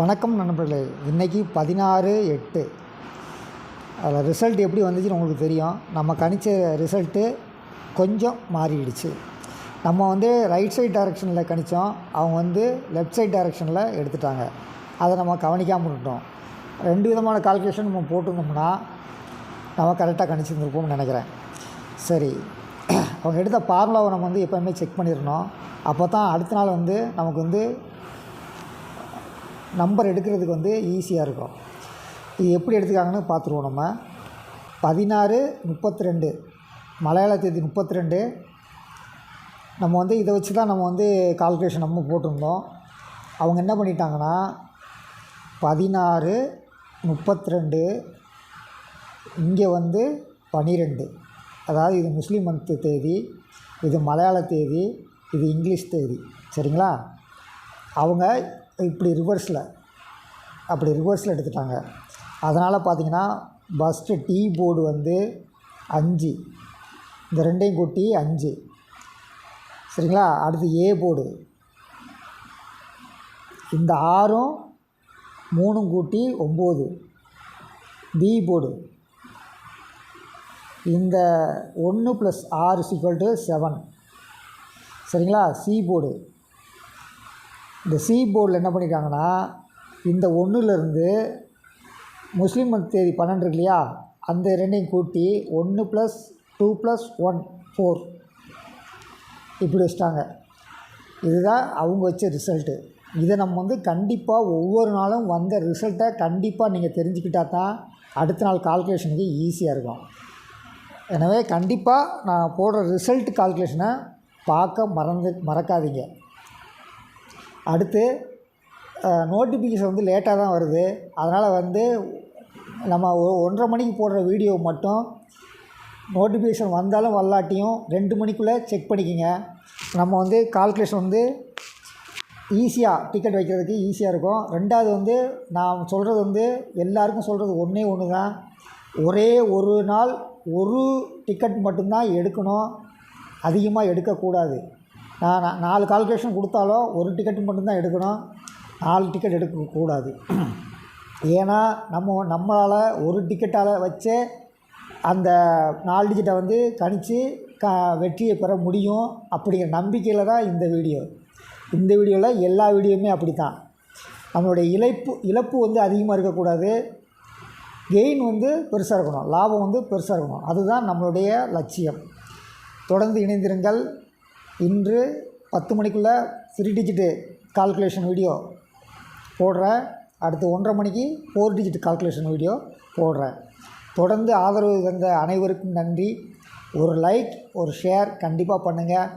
வணக்கம் நண்பர்களே. இன்றைக்கி பதினாறு எட்டு. அதில் ரிசல்ட் எப்படி வந்துச்சுன்னு உங்களுக்கு தெரியும். நம்ம கணிச்ச ரிசல்ட்டு கொஞ்சம் மாறிடுச்சு. நம்ம வந்து ரைட் சைட் டைரக்ஷனில் கணித்தோம் அவங்க வந்து லெஃப்ட் சைட் டைரக்ஷனில் எடுத்துட்டாங்க. அதை நம்ம கவனிக்காமல் விட்டோம் ரெண்டு விதமான கால்குலேஷன் நம்ம போட்டிருந்தோம்னா நம்ம கரெக்டாக கணிச்சிருந்துருப்போம்னு நினைக்கிறேன். சரி. அவங்க எடுத்த பார்முலாவை நம்ம வந்து எப்போயுமே செக் பண்ணிடணும். அப்போ தான் அடுத்த நாள் வந்து நமக்கு வந்து நம்பர் எடுக்கிறதுக்கு வந்து ஈஸியாக இருக்கும். இது எப்படி எடுத்துக்காங்கன்னு பார்த்துருவோம் நம்ம. பதினாறு முப்பத்தி ரெண்டு மலையாள தேதி முப்பத்தி ரெண்டு நம்ம வந்து இதை வச்சு தான் நம்ம வந்து கால்குலேஷன் நம்ம போட்டிருந்தோம். அவங்க என்ன பண்ணிட்டாங்கன்னா பதினாறு முப்பத்தி ரெண்டு இங்கே வந்து பனிரெண்டு. அதாவது இது முஸ்லீம் மந்த் தேதி இது மலையாள தேதி இது இங்கிலீஷ் தேதி. சரிங்களா? அவங்க இப்படி ரிவர்ஸில் அப்படி ரிவர்ஸில் எடுத்துட்டாங்க. அதனால் பார்த்தீங்கன்னா ஃபஸ்ட்டு டீ போர்டு வந்து அஞ்சு. இந்த ரெண்டையும் கூட்டி அஞ்சு. சரிங்களா? அடுத்து ஏ போர்டு இந்த ஆறும் மூணும் கூட்டி ஒம்பது. பி போர்டு இந்த ஒன்று ப்ளஸ் ஆறு சிக்வல் டு செவன் சரிங்களா? சி போர்டு இந்த சி போர்டில் என்ன பண்ணியிருக்காங்கன்னா இந்த ஒன்றுலேருந்து முஸ்லீம் மந்த் தேதி பன்னெண்டு இருக்கு இல்லையா? அந்த ரெண்டையும் கூட்டி ஒன்று plus two plus one four இப்படி வச்சிட்டாங்க. இதுதான் அவங்க வச்ச ரிசல்ட்டு இதை நம்ம வந்து கண்டிப்பாக ஒவ்வொரு நாளும் வந்த ரிசல்ட்டை கண்டிப்பாக நீங்கள் தெரிஞ்சுக்கிட்டா தான் அடுத்த நாள் கால்குலேஷனுக்கு ஈஸியாக இருக்கும். எனவே கண்டிப்பாக நான் போடுற ரிசல்ட் கால்குலேஷனை பார்க்க மறந்து மறக்காதீங்க. அடுத்து நோட்டிஃபிகேஷன் வந்து லேட்டாக தான் வருது. அதனால் வந்து நம்ம ஒன்றரை மணிக்கு போடுற வீடியோ மட்டும் நோட்டிஃபிகேஷன் வந்தாலும் வரலாட்டியும் ரெண்டு மணிக்குள்ளே செக் பண்ணிக்கோங்க. நம்ம வந்து கால்குலேஷன் வந்து ஈஸியாக டிக்கெட் வைக்கிறதுக்கு ஈஸியாக இருக்கும். ரெண்டாவது வந்து நான் சொல்கிறது வந்து எல்லாருக்கும் சொல்கிறது ஒன்றே ஒன்று தான் ஒரே ஒரு நாள் ஒரு டிக்கெட் மட்டும்தான் எடுக்கணும். அதிகமாக எடுக்கக்கூடாது. நான் நாலு கால்குலேஷன் கொடுத்தாலும் ஒரு டிக்கெட் மட்டும்தான் எடுக்கணும். நாலு டிக்கெட் எடுக்கக்கூடாது ஏன்னா நம்ம நம்மளால் ஒரு டிக்கெட்டால் வச்சே அந்த நாலு டிஜிட்டை வந்து கணித்து க வெற்றியை பெற முடியும் அப்படிங்கிற நம்பிக்கையில் தான் இந்த வீடியோ இந்த வீடியோவில் எல்லா வீடியோவுமே அப்படி தான் நம்மளுடைய இழப்பு இழப்பு வந்து அதிகமாக இருக்கக்கூடாது. கெயின் வந்து பெருசாக இருக்கணும். லாபம் வந்து பெருசாக இருக்கணும். அதுதான் நம்மளுடைய லட்சியம். தொடர்ந்து இணைந்திருங்கள். இன்று பத்து மணிக்குள்ளே த்ரீ டிஜிட்டு கால்குலேஷன் வீடியோ போடுறேன். அடுத்து ஒன்றரை மணிக்கு ஃபோர் டிஜிட் கால்குலேஷன் வீடியோ போடுறேன். தொடர்ந்து ஆதரவு தந்த அனைவருக்கும் நன்றி. ஒரு லைக் ஒரு ஷேர் கண்டிப்பாக பண்ணுங்கள்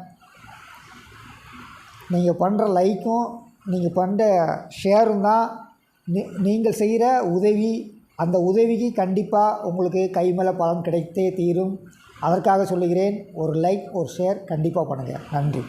நீங்கள் பண்ணுற லைக்கும் நீங்கள் பண்ணுற ஷேரும் தான் நீ- நீங்கள் செய்கிற உதவி. அந்த உதவிக்கு கண்டிப்பாக உங்களுக்கு கை மேலே பலன் கிடைத்தே தீரும். அதற்காக சொல்லுகிறேன் ஒரு லைக் ஒரு ஷேர் கண்டிப்பாக பண்ணுங்கள் நன்றி.